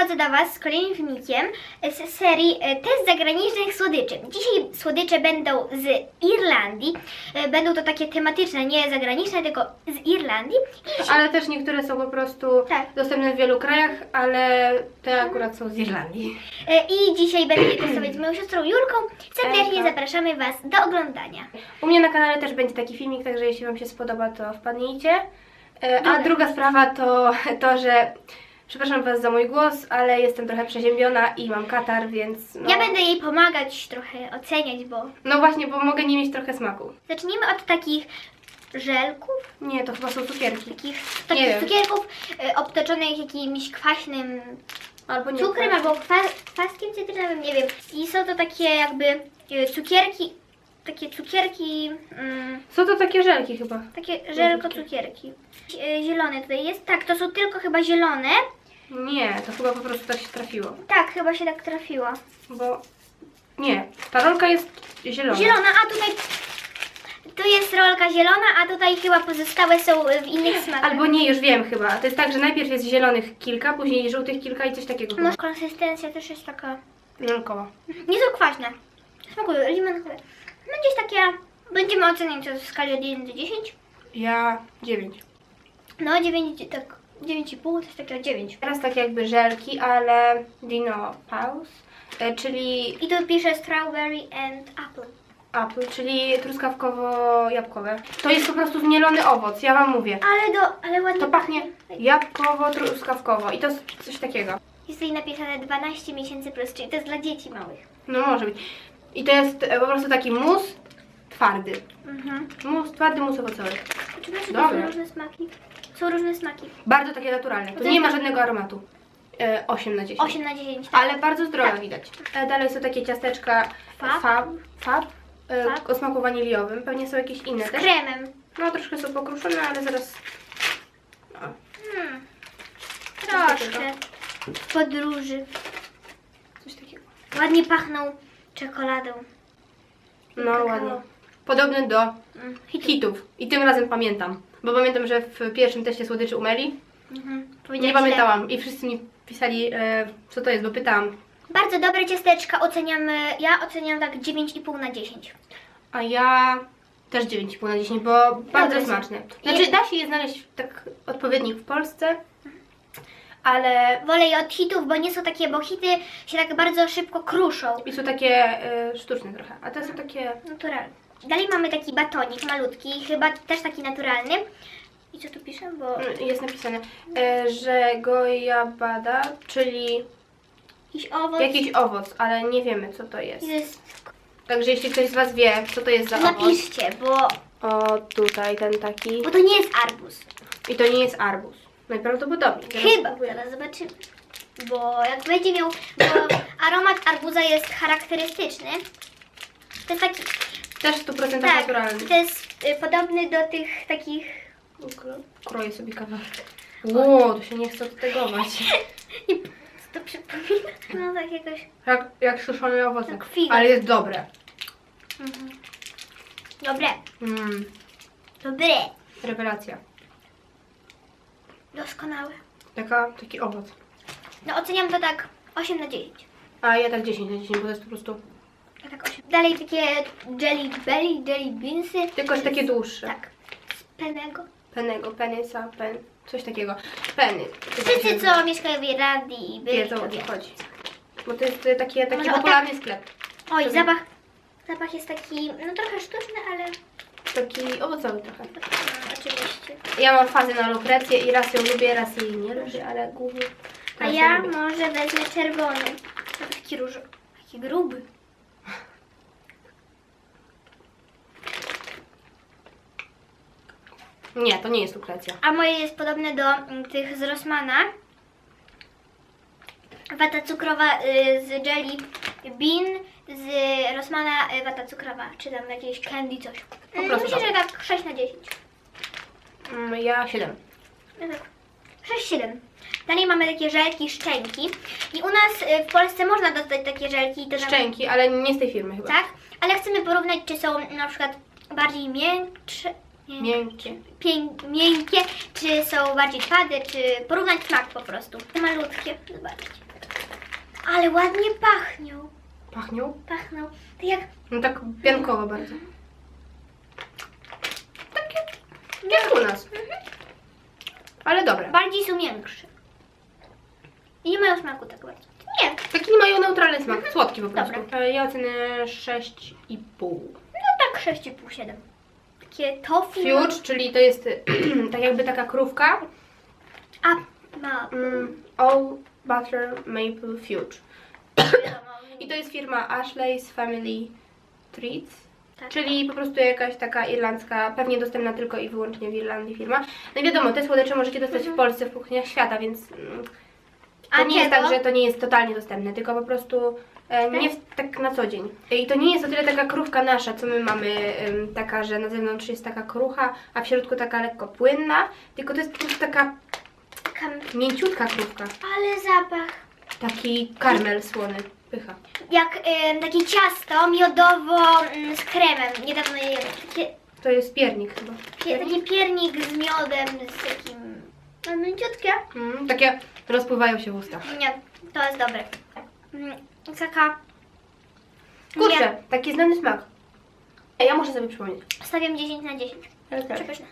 wychodzę do Was z kolejnym filmikiem z serii e, Test zagranicznych słodyczy. Dzisiaj słodycze będą z Irlandii. E, Będą to takie tematyczne, nie zagraniczne, tylko z Irlandii. Ale też niektóre są po prostu Tak. dostępne w wielu krajach, ale te akurat są z Irlandii. E, I dzisiaj będę je testować z moją siostrą Julką. Serdecznie zapraszamy Was do oglądania. U mnie na kanale też będzie taki filmik, także jeśli Wam się spodoba, to wpadnijcie. A druga sprawa to to, że przepraszam Was za mój głos, ale jestem trochę przeziębiona i mam katar, więc no, Ja będę jej pomagać, trochę oceniać, bo... no właśnie, bo mogę nie mieć trochę smaku. Zacznijmy od takich żelków, Nie, to chyba są cukierki. takich, takich cukierków e, obtoczonych jakimś kwaśnym Albo nie. cukrem albo kwa, kwaskiem cytrynowym, nie wiem. I są to takie jakby e, cukierki, takie cukierki, mm, Są to takie żelki chyba. takie żelko cukierki. E, Zielone tutaj jest, tak, to są tylko chyba zielone. Nie, to chyba po prostu tak się trafiło. Tak, chyba się tak trafiło. Bo nie, ta rolka jest zielona. Zielona, a tutaj, tu jest rolka zielona, a tutaj chyba pozostałe są w innych smakach. Albo nie, już wiem chyba. To jest tak, że najpierw jest zielonych kilka, później żółtych kilka i coś takiego. No, chyba. konsystencja też jest taka, Żelkowa. nie są kwaśne. Smakują, limonkowe. No gdzieś takie, będziemy oceniać to w skali od 1 do 10. Ja 9. No 9, tak 9,5, coś takiego 9. Teraz tak jakby żelki, ale Dino Pause, czyli I tu pisze strawberry and apple. apple, czyli truskawkowo-jabłkowe. To jest po prostu zmielony owoc, ja wam mówię. Ale do, ale ładnie To pachnie jabłkowo-truskawkowo i to jest coś takiego. Jest tutaj napisane 12 miesięcy plus, czyli to jest dla dzieci małych. No może być. I to jest e, po prostu taki mus twardy. Mhm. Mus, twardy mus owocowy. Czy masz Dobre. są różne smaki? Są różne smaki. Bardzo takie naturalne. To Tu nie ma żadnego aromatu. E, 8 na 10. 8 na 10. Tak. Ale bardzo zdrowe Tak. widać. E, Dalej są takie ciasteczka Fab. fab, fab, e, Fab. o smaku waniliowym. Pewnie są jakieś inne Z też. kremem. No troszkę są pokruszone, ale zaraz... No. Hmm. Troszkę. W podróży. Coś takiego. Ładnie pachną czekoladą. No Kakao. ładnie. Podobny do Mm. hitów. I tym razem pamiętam. Bo pamiętam, że w pierwszym teście słodyczy umeli. Mhm. Nie Powiedziałeś pamiętałam. I wszyscy mi pisali, e, co to jest, bo pytałam. źle. Bardzo dobre ciasteczka. Oceniamy, ja oceniam tak 9,5 na 10. A ja też 9,5 na 10, bo bardzo smaczne. Znaczy da się je znaleźć tak odpowiednich w Polsce, ale Wolę je od hitów, bo nie są takie, bo hity się tak bardzo szybko kruszą. i są takie e, sztuczne trochę. A te są takie... Naturalne. Dalej mamy taki batonik malutki, chyba też taki naturalny. I co tu pisze? Bo mm, Jest napisane, e, że gojabada, czyli jakiś owoc. jakiś owoc, ale nie wiemy co to jest. Jest... Także jeśli ktoś z Was wie, co to jest za owoc. Napiszcie, bo, O, tutaj ten taki. bo to nie jest arbuz. I to nie jest arbuz. Najprawdopodobniej. Zaraz Chyba, spróbuję. zaraz zobaczymy. Bo jak będzie miał, bo aromat arbuza jest charakterystyczny. To jest taki, Też w 100% tak, naturalny. to jest y, podobny do tych takich, Kro- Kroję sobie kawałek. Ło, to się nie chce odtegować. co to przypomina? No tak jakoś, Jak, jak suszone owoce. Jak figa. Ale jest dobre. mhm. Dobre, Mm, dobre, rewelacja. doskonałe. Taka, taki owoc. No oceniam to tak 8 na 10. A ja tak 10 na 10, bo to jest po prostu... Ja tak 8. Dalej takie jelly belly, jelly beansy. Tylko, takie dłuższe. Tak, z penego. Penego, penysa, pen... Coś takiego. Peny. Wszyscy, co mieszkają w Irlandii i byli, Wiedzą to o co wiedzą. chodzi. Bo to jest e, taki, taki Może o popularny sklep. Oj, To zapach, zapach jest taki, no trochę sztuczny, ale Taki owocowy trochę. no, oczywiście. Ja mam fazę na lukrecję i raz ją lubię, raz jej nie lubię, ale głównie... A ją ja lubię. może wezmę czerwony. Taki różowy, taki gruby. Nie, to nie jest lukrecja. A moje jest podobne do mm, tych z Rossmana. Wata cukrowa y, z jelly bean, z Rossmana y, wata cukrowa, czy tam jakieś candy coś. Mm, prostu Myślę, że tak 6 na 10. Mm, Ja 7. No tak. 6-7. Dalej mamy takie żelki szczęki. I u nas y, w Polsce można dostać takie żelki. To Szczęki, ale nie z tej firmy chyba. Tak? Ale chcemy porównać, czy są na przykład bardziej miększe. Mięk- Miękkie. Miękkie, czy są bardziej twarde, czy porównać smak po prostu. Malutkie, zobaczcie. Ale ładnie pachnią. Pachnią? Pachną. Tak jak No tak piankowo bardzo. Takie jak u nas. Ale dobre. bardziej są miększe. I nie mają smaku tak bardzo. Nie, Taki mają neutralny smak, słodki po prostu. Dobra. E, Ja ocenę 6,5. no tak 6,5, 7. Takie. Fuge, czyli to jest tak jakby taka krówka. A, ma. Mm, all Butter Maple Fuge. I to jest firma Ashley's Family Treats. Tak. Czyli po prostu jakaś taka irlandzka, pewnie dostępna tylko i wyłącznie w Irlandii firma. No i wiadomo, te słodycze możecie dostać w Polsce w kuchniach świata, więc mm, to A nie jest tak, że to nie jest totalnie dostępne, tylko po prostu nie w, tak na co dzień. I to nie jest o tyle taka krówka nasza, co my mamy, em, taka, że na zewnątrz jest taka krucha, a w środku taka lekko płynna, tylko to jest po prostu taka Taka, mięciutka krówka. ale zapach. Taki karmel słony, pycha. Jak em, takie ciasto miodowo mm, z kremem. Niedawno je jadłam. Takie, To jest piernik chyba. pie, taki piernik z miodem, z takim... No, mięciutkie. Mm, takie rozpływają się w ustach. Nie, to jest dobre. Mm, Taka... Kurczę, taki znany smak. Ej, ja muszę sobie przypomnieć. Nie, stawiam 10 na 10. Ale też. Przepyszne.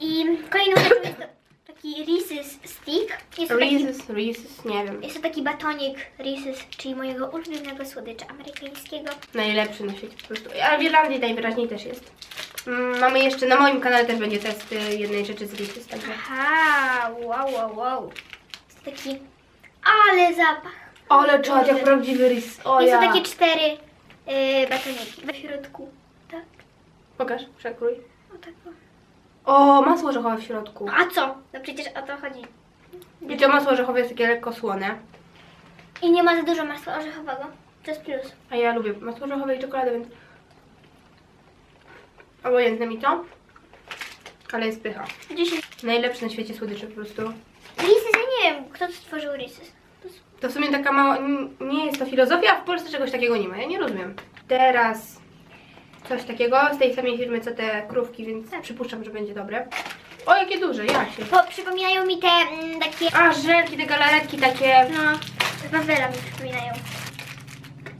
I kolejną rzeczą jest to taki Reese's Stick. Jest to, taki, Reese's, Reese's, nie wiem. jest to taki batonik Reese's, czyli mojego ulubionego słodycza amerykańskiego. Najlepszy na świecie po prostu. Ale w Irlandii najwyraźniej też jest. Mm, mamy jeszcze, na moim kanale też będzie test y, jednej rzeczy z Reese's, także... Aha, wow, wow, wow. Jest taki... Ale zapach. Ale czad, jak prawdziwy Reese. O Jest ja. to takie cztery yy, batoniki w środku. Tak, Pokaż, przekrój. o tak. o. O, masło orzechowe w środku. A co? No przecież o to chodzi. I to masło orzechowe jest takie lekko słone. I nie ma za dużo masła orzechowego. To jest plus. A ja lubię masło orzechowe i czekoladę, więc... Obojętne mi to. Ale jest pycha. 10. Najlepszy na świecie słodycze po prostu. Reese's, ja nie wiem, kto stworzył Reese's. To w sumie taka mała, nie jest to filozofia, a w Polsce czegoś takiego nie ma, ja nie rozumiem. Teraz coś takiego z tej samej firmy co te krówki, więc przypuszczam, że będzie dobre. O, jakie duże, ja się. Po, przypominają mi te mm, takie... A, żelki, te galaretki takie. No, z Wawela mi przypominają.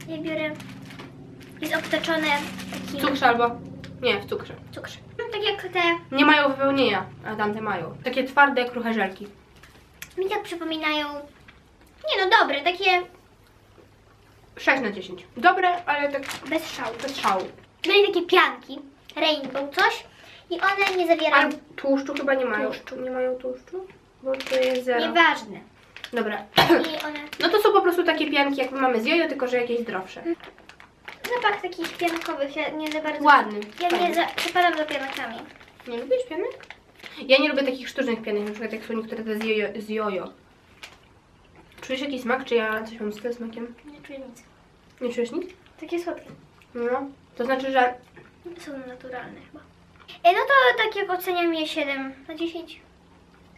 Ja biorę... Jest obtoczone W takim... cukrze albo... Nie, w cukrze. Cukrze. No, tak jak te... Nie mają wypełnienia, a tamte mają. Takie twarde, kruche żelki. Mi tak przypominają... Nie no, dobre, takie 6 na 10. Dobre, ale tak bez szału. bez szału. Byli takie pianki, rainbow coś i one nie zawierają... Ale tłuszczu chyba nie mają. Tłuszczu. Nie mają tłuszczu? Bo to jest zero. Nieważne. Dobra. I one... No to są po prostu takie pianki, jak my mamy z jojo, tylko że jakieś zdrowsze. Zapach takich piankowych, ja nie za bardzo... Ładny. Ja nie fajny. za... przepadam za piankami. Nie lubisz pianek? Ja nie lubię takich sztucznych pianek, na przykład jak są niektóre te z jojo. Z jojo. Czujesz jakiś smak, czy ja coś mam z tym smakiem? Nie czuję nic. Nie czujesz nic? Takie słodkie. No. To znaczy, że Są naturalne chyba. E, no to tak jak oceniam je 7 na 10.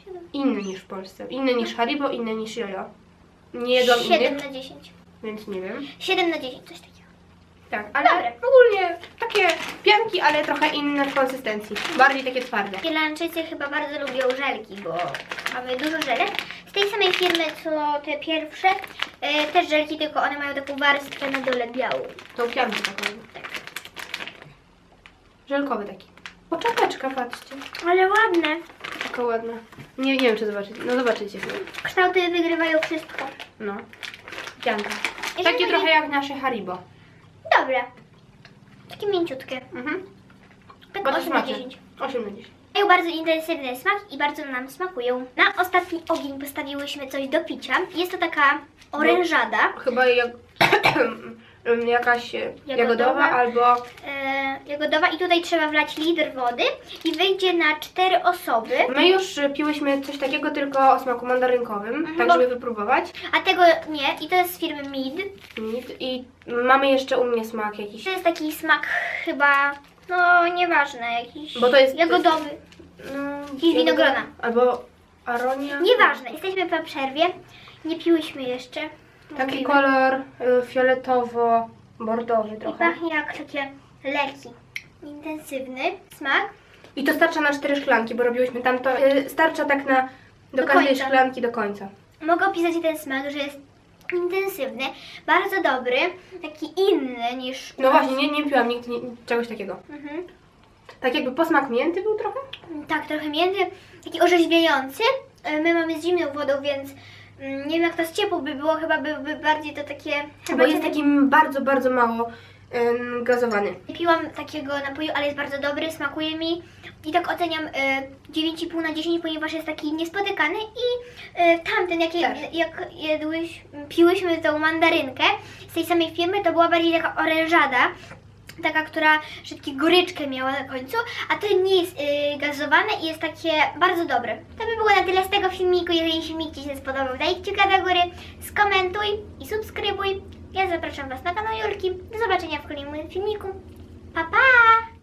7. inny niż w Polsce. Inny niż Haribo, inny niż jojo. Nie jadłam 7 innych, na 10. więc nie wiem. 7 na 10, coś takiego. Tak, ale Dobre. ogólnie takie pianki, ale trochę inne w konsystencji. Bardziej takie twarde. Irlandczycy chyba bardzo lubią żelki, bo mamy dużo żelek. Tej samej firmy co te pierwsze, e, też żelki, tylko one mają taką warstwę na dole białą. Tą piankę taką. Żelkowy taki. O, czapeczka, patrzcie. Ale ładne. Taka ładna. Nie, nie wiem, czy zobaczycie. No zobaczycie. Kształty wygrywają wszystko. No. Pianka. Takie trochę jak nasze Haribo. Dobre. Takie mięciutkie. Mhm. Tak Bardzo 8 na smaczne. 10. 8 na 10. Mają bardzo intensywny smak i bardzo nam smakują. Na ostatni ogień postawiłyśmy coś do picia. Jest to taka orężada. Chyba jak... jakaś e, jagodowa, Jagodowa. albo... e, jagodowa i tutaj trzeba wlać litr wody i wyjdzie na cztery osoby. My już e, piłyśmy coś takiego tylko o smaku mandarynkowym, Mhm, tak bo- żeby wypróbować. A tego nie i to jest z firmy Mid. Nic. I mamy jeszcze u mnie smak jakiś. To jest taki smak chyba, no nieważne, jakiś Bo to jest- jagodowy. No, winogrona. Albo aronia. Nieważne, jesteśmy po przerwie, nie piłyśmy jeszcze. Taki Mówimy. kolor y, fioletowo-bordowy I trochę. pachnie jak takie leki. Intensywny smak. I to starcza na cztery szklanki, bo robiłyśmy tam to. y, Starcza tak na do, Do każdej końca. szklanki do końca. Mogę opisać ten smak, że jest intensywny, bardzo dobry, taki inny niż... No właśnie, nie, nie piłam nigdy nie, czegoś takiego. Mhm. Tak jakby posmak mięty był trochę? Tak, trochę mięty, taki orzeźwiający. E, My mamy z zimną wodą, więc mm, nie wiem jak to z ciepłą by było, chyba byłby bardziej to takie... Bo jest takim bardzo, bardzo mało em, gazowany. Nie piłam takiego napoju, ale jest bardzo dobry, smakuje mi i tak oceniam e, 9,5 na 10, ponieważ jest taki niespotykany i e, tamten, jak, je, Też. jak jedłyś, piłyśmy tą mandarynkę z tej samej firmy, to była bardziej taka orężada, taka, która szybkie goryczkę miała na końcu, a to nie jest e, gazowane i jest takie bardzo dobre. To by było na tyle z tego filmiku, jeżeli filmik Ci się spodobał, daj kciuka do góry, skomentuj i subskrybuj. Ja zapraszam Was na kanał Julki. Do zobaczenia w kolejnym filmiku. Pa, pa!